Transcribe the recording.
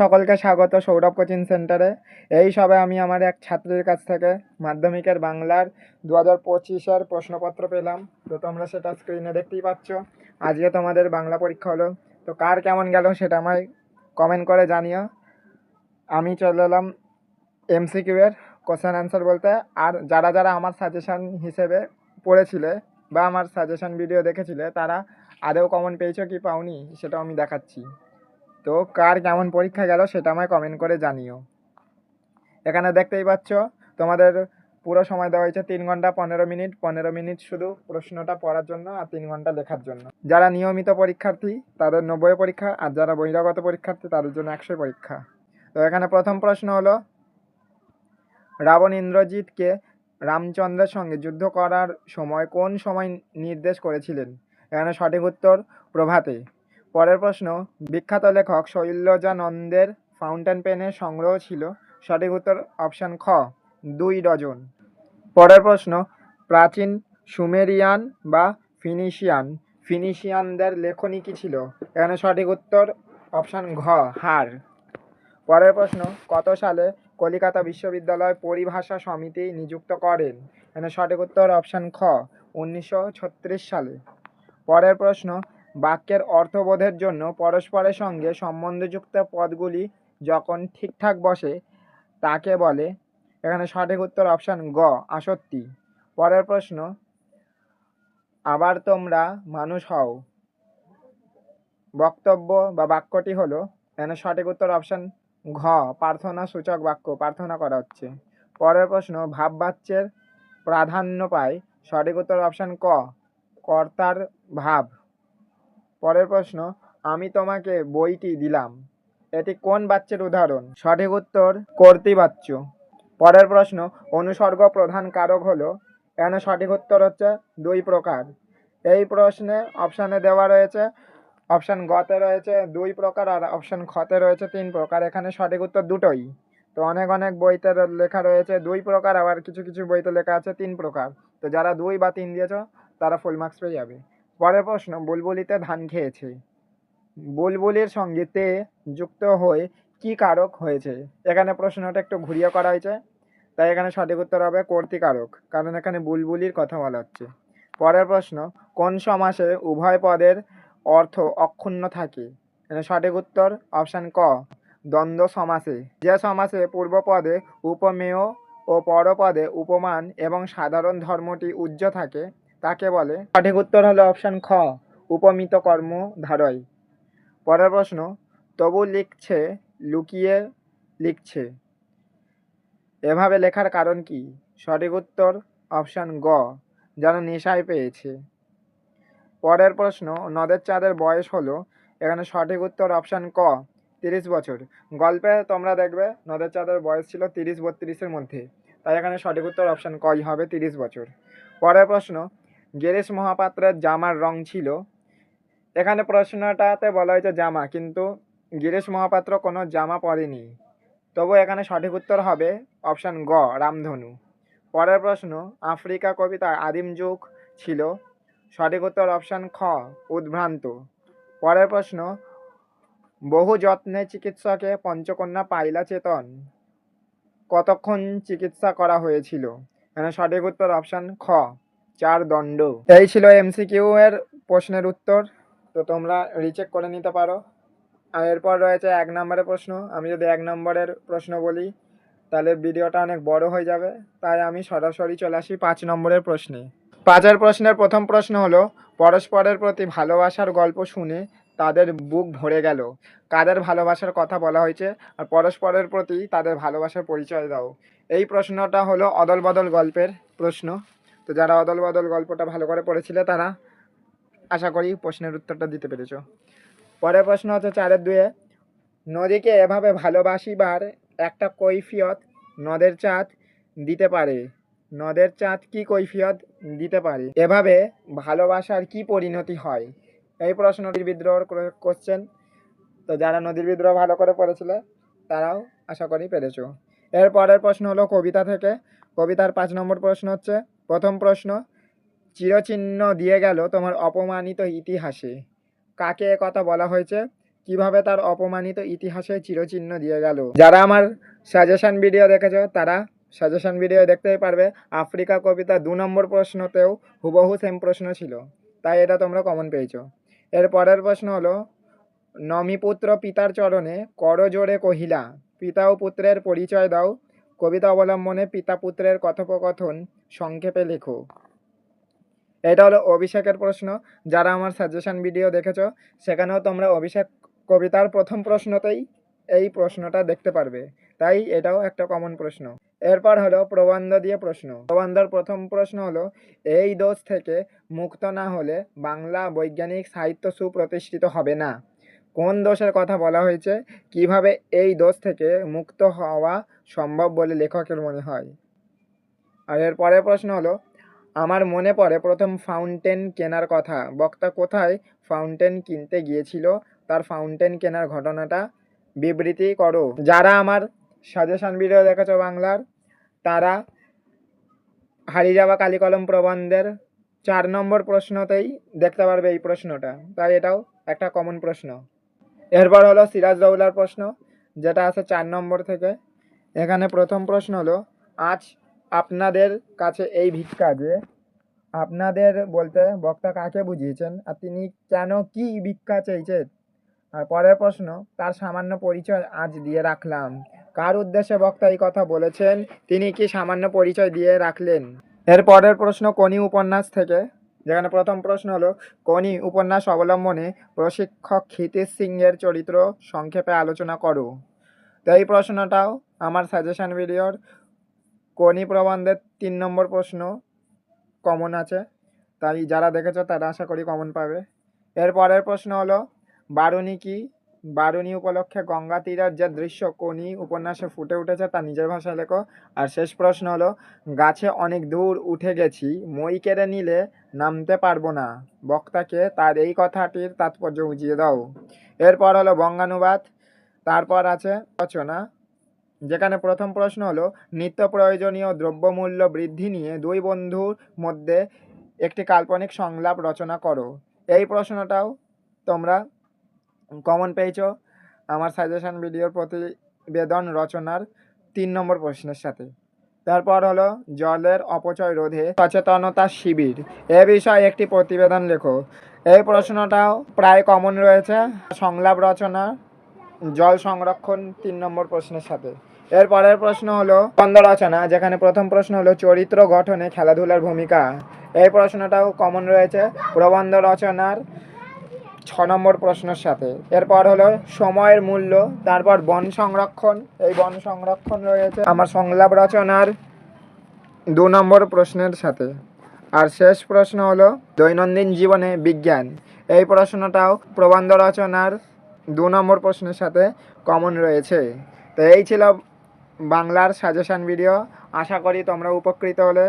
সকলকে স্বাগত সৌরভ কোচিং সেন্টারে। এই সবে আমি আমার এক ছাত্রীর কাছ থেকে মাধ্যমিকের বাংলার দু হাজার পঁচিশের প্রশ্নপত্র পেলাম। তো তোমরা সেটা স্ক্রিনে দেখতেই পাচ্ছ। আজকে তোমাদের বাংলা পরীক্ষা হলো। তো কার কেমন গেল সেটা আমায় কমেন্ট করে জানিও। আমি চলে এলাম এমসিকিউ এর কোশ্চেন অ্যান্সার বলতে। আর যারা যারা আমার সাজেশান হিসেবে পড়েছিলে বা আমার সাজেশান ভিডিও দেখেছিলে, তারা আদৌ কমন পেয়েছ কি পাওনি সেটাও আমি দেখাচ্ছি। তো কার কেমন পরীক্ষা গেল সেটা আমায় কমেন্ট করে জানিও। এখানে দেখতেই পাচ্ছ, তোমাদের পুরো সময় দেওয়া হয়েছে তিন ঘণ্টা পনেরো মিনিট পনেরো মিনিট শুধু প্রশ্নটা পড়ার জন্য আর তিন ঘণ্টা লেখার জন্য। যারা নিয়মিত পরীক্ষার্থী, তাদের নব্বই পরীক্ষা, আর যারা বহিরাগত পরীক্ষার্থী, তাদের জন্য একশো পরীক্ষা। তো এখানে প্রথম প্রশ্ন হলো, রাবণ ইন্দ্রজিৎকে রামচন্দ্রের সঙ্গে যুদ্ধ করার সময় কোন সময় নির্দেশ করেছিলেন? এখানে সঠিক উত্তর প্রভাতে। পরের প্রশ্ন, বিখ্যাত লেখক শৈলজানন্দের ফাউন্টেন পেনের সংগ্রহ ছিল। সঠিক উত্তর অপশান খ, দুই ডজন। পরের প্রশ্ন, প্রাচীন সুমেরিয়ান বা ফিনিশিয়ান, ফিনিশিয়ানদের লেখনী কী ছিল? এখানে সঠিক উত্তর অপশান ঘ, হার। পরের প্রশ্ন, কত সালে কলিকাতা বিশ্ববিদ্যালয় পরিভাষা সমিতি নিযুক্ত করেন? এখানে সঠিক উত্তর অপশান খ, উনিশশো ছত্রিশ সালে। পরের প্রশ্ন বাক্যের অর্থবোধের জন্য পরস্পরের সঙ্গে সম্বন্ধযুক্ত পদগুলি যখন ঠিকঠাক বসে, তাকে বলে, এখানে সঠিক উত্তর অপশান গ আসত্তি পরের প্রশ্ন, আবার তোমরা মানুষ হও। বক্তব্য বা বাক্যটি হলো, এখানে সঠিক উত্তর অপশান ঘ, প্রার্থনা সূচক বাক্য, প্রার্থনা করা হচ্ছে। পরের প্রশ্ন, ভাববাচ্যের প্রাধান্য পায়, সঠিক উত্তর অপশান ক, কর্তার ভাব। পরের প্রশ্ন, আমি তোমাকে বইটি দিলাম। এটি কোন বাচ্যের উদাহরণ? সঠিক উত্তর কর্তৃবাচ্য পরের প্রশ্ন, অনুসর্গ প্রধান কারক হলো? এখানে সঠিক উত্তর হচ্ছে দুই প্রকার। এই প্রশ্নে অপশানে দেওয়া রয়েছে অপশান গতে রয়েছে দুই প্রকার আর অপশান খতে রয়েছে তিন প্রকার। এখানে সঠিক উত্তর দুটোই। তো অনেক অনেক বইতে লেখা রয়েছে দুই প্রকার, আবার কিছু কিছু বইতে লেখা আছে তিন প্রকার। তো যারা দুই বা তিন দিয়েছ, তারা ফুল মার্কস পেয়ে যাবে। পরের প্রশ্ন, বুলবুলিতে ধান খেয়েছে। বুলবুলির সঙ্গে তে যুক্ত হয়ে কি কারক হয়েছে? এখানে প্রশ্নটা একটু ঘুরিয়ে করা হয়েছে, তাই এখানে সঠিক উত্তর হবে কর্তিকারক কারণ এখানে বুলবুলির কথা বলা হচ্ছে। পরের প্রশ্ন, কোন সমাসে উভয় পদের অর্থ অক্ষুণ্ণ থাকে? সঠিক উত্তর, অপশান ক, দ্বন্দ্ব সমাসে। যে সমাসে পূর্বপদে উপমেয় ও পরপদে উপমান এবং সাধারণ ধর্মটি উজ্জ থাকে তাকে বলে সঠিক উত্তর হলো অপশান খ, উপমিত কর্ম ধারয়। পরের প্রশ্ন, তবু লিখছে, লুকিয়ে লিখছে। এভাবে লেখার কারণ কি? সঠিক উত্তর, অপশান গ যেন নেশায় পেয়েছে। পরের প্রশ্ন, নদের চাঁদের বয়স হলো, এখানে সঠিক উত্তর, অপশান ক, তিরিশ বছর। গল্পে তোমরা দেখবে, নদের চাঁদের বয়স ছিল তিরিশ বত্রিশের মধ্যে। তাই এখানে সঠিক উত্তর, অপশান কই হবে, তিরিশ বছর। পরের প্রশ্ন গিরিশ মহাপাত্রের জামার রং ছিল। এখানে প্রশ্নটাতে বলা হয়েছে জামা, কিন্তু গিরিশ মহাপাত্র কোনো জামা পরেনি। তবু এখানে সঠিক উত্তর হবে অপশান গ, রামধনু। পরের প্রশ্ন, আফ্রিকা কবিতা আদিম যুগ ছিল। সঠিক উত্তর অপশান খ, উদ্ভ্রান্ত। পরের প্রশ্ন, বহু যত্নে চিকিৎসকে পঞ্চকন্যা পাইলা চেতন। কতক্ষণ চিকিৎসা করা হয়েছিল? এখানে সঠিক উত্তর অপশান খ চার দণ্ড। এই ছিল এমসিকিউ এর প্রশ্নের উত্তর। তো তোমরা রিচেক করে নিতে পারো। আর এরপর রয়েছে এক নম্বরের প্রশ্ন। আমি যদি এক নম্বরের প্রশ্ন বলি, তাহলে ভিডিওটা অনেক বড় হয়ে যাবে। তাই আমি সরাসরি চলে আসি পাঁচ নম্বরের প্রশ্নে। পাঁচের প্রশ্নের প্রথম প্রশ্ন হলো, পরস্পরের প্রতি ভালোবাসার গল্প শুনে তাদের বুক ভরে গেল। কাদের ভালোবাসার কথা বলা হয়েছে? আর পরস্পরের প্রতি তাদের ভালোবাসার পরিচয় দাও। এই প্রশ্নটা হলো অদল বদল গল্পের প্রশ্ন। তো যারা অদল বদল গল্পটা ভালো করে পড়েছিলে তারা আশা করি প্রশ্নের উত্তরটা দিতে পেরেছ। পরের প্রশ্ন হচ্ছে চারের দুয়ে, নদীকে এভাবে ভালোবাসিবার একটা কৈফিয়ত নদের চাঁদ দিতে পারে। নদের চাঁদ কি কৈফিয়ত দিতে পারে? এভাবে ভালোবাসার কি পরিণতি হয়? এই প্রশ্নটির বিদ্রোহ কোশ্চেন তো যারা নদীর বিদ্রোহ ভালো করে পড়েছিলে, তারাও আশা করি পেরেছ। এর পরের প্রশ্ন হলো কবিতা থেকে। কবিতার পাঁচ নম্বর প্রশ্ন হচ্ছে প্রথম প্রশ্ন, চিরচিহ্ন দিয়ে গেল তোমার অপমানিত ইতিহাসে। কাকে কথা বলা হয়েছে? কীভাবে তার অপমানিত ইতিহাসে চিরচিহ্ন দিয়ে গেল? যারা আমার সাজেশন ভিডিও দেখেছ, তারা সাজেশন ভিডিও দেখতেই পারবে। আফ্রিকা কবিতা দু নম্বর প্রশ্নতেও হুবহু সেম প্রশ্ন ছিল, তাই এটা তোমরা কমন পেয়েছ। এর পরের প্রশ্ন হলো, নমিপুত্র পিতার চরণে করজোড়ে কহিলা, পিতা ও পুত্রের পরিচয় দাও। কবিতা অবলম্বনে পিতা পুত্রের কথোপকথন সংক্ষেপে লেখো। এটা হলো অভিষেকের প্রশ্ন, যারা আমার সাজেশন ভিডিও দেখেছ, সেখানেও তোমরা অভিষেক কবিতার প্রথম প্রশ্নতেই এই প্রশ্নটা দেখতে পারবে। তাই এটাও একটা কমন প্রশ্ন। এরপর হলো প্রবন্ধ দিয়ে প্রশ্ন। প্রবন্ধর প্রথম প্রশ্ন হলো, এই দোষ থেকে মুক্ত না হলে বাংলা বৈজ্ঞানিক সাহিত্য সুপ্রতিষ্ঠিত হবে না। কোন দোষের কথা বলা হয়েছে? কীভাবে এই দোষ থেকে মুক্ত হওয়া সম্ভব বলে লেখকের মনে হয়। আর এর পরের প্রশ্ন হলো, আমার মনে পড়ে প্রথম ফাউন্টেন কেনার কথা। বক্তা কোথায় ফাউন্টেন কিনতে গিয়েছিল? তার ফাউন্টেন কেনার ঘটনাটা বিবৃতি করো। যারা আমার সাজেশন ভিডিও দেখেছ বাংলার, তারা হারিয়ে যাওয়া কালিকলম প্রবন্ধের চার নম্বর প্রশ্নতেই দেখতে পারবে এই প্রশ্নটা। তাই এটাও একটা কমন প্রশ্ন। এরপর হলো সিরাজদৌলার প্রশ্ন, যেটা আছে চার নম্বর থেকে। এখানে প্রথম প্রশ্ন হলো, আজ আপনাদের কাছে এই ভিক্ষা যে, আপনাদের বলতে বক্তা কাকে বুঝিয়েছেন আর তিনি কেন কি ভিক্ষা চেয়েছেন আর পরের প্রশ্ন, তার সামান্য পরিচয় আজ দিয়ে রাখলাম। কার উদ্দেশ্যে বক্তা এই কথা বলেছেন? তিনি কি সামান্য পরিচয় দিয়ে রাখলেন? এর পরের প্রশ্ন কোনি উপন্যাস থেকে। যেখানে প্রথম প্রশ্ন হলো কোনি উপন্যাস অবলম্বনে প্রশিক্ষক ক্ষিতিশ সিংয়ের চরিত্র সংক্ষেপে আলোচনা করো। তো এই প্রশ্নটাও আমার সাজেশান ভিডিওর কোনি প্রবন্ধের তিন নম্বর প্রশ্ন কমন আছে। তাই যারা দেখেছ তারা আশা করি কমন পাবে। এর পরের প্রশ্ন হলো, বারুণী কি? বারুণী উপলক্ষে গঙ্গা তীরের যে দৃশ্য কোনি উপন্যাসে ফুটে উঠেছে তা নিজের ভাষায় লেখো। আর শেষ প্রশ্ন হলো, গাছে অনেক দূর উঠে গেছি, মই কেড়ে নিলে নামতে পারব না। বক্তাকে তার এই কথাটির তাৎপর্য বুঝিয়ে দাও। এরপর হলো বঙ্গানুবাদ, তারপর আছে রচনা। যেখানে প্রথম প্রশ্ন হলো, নিত্য প্রয়োজনীয় দ্রব্যমূল্য বৃদ্ধি নিয়ে দুই বন্ধুর মধ্যে একটি কাল্পনিক সংলাপ রচনা করো। এই প্রশ্নটাও তোমরা কমন পেয়েছ। আমার সাজেশন ভিডিওর প্রতিবেদন রচনার তিন নম্বর প্রশ্নের সাথে। তারপর হলো, জলের অপচয় রোধে সচেতনতা শিবির। এ বিষয়ে একটি প্রতিবেদন লেখো। এই প্রশ্নটাও প্রায় কমন রয়েছে। সংলাপ রচনা জল সংরক্ষণ তিন নম্বর প্রশ্নের সাথে। এর পরের প্রশ্ন হলো প্রবন্ধ রচনা, যেখানে প্রথম প্রশ্ন হলো চরিত্র গঠনে খেলাধুলার ভূমিকা। এই প্রশ্নটাও কমন রয়েছে। প্রবন্ধ রচনার ছ নম্বর প্রশ্নের সাথে। এরপর হলো, সময়ের মূল্য, তারপর বন সংরক্ষণ। এই বন সংরক্ষণ রয়েছে আমার সংলাপ রচনার দু নম্বর প্রশ্নের সাথে। আর শেষ প্রশ্ন হলো, দৈনন্দিন জীবনে বিজ্ঞান। এই প্রশ্নটাও প্রবন্ধ রচনার দু নম্বর প্রশ্নের সাথে কমন রয়েছে। তো এই ছিল বাংলার সাজেশান ভিডিও আশা করি তোমরা উপকৃত হলে।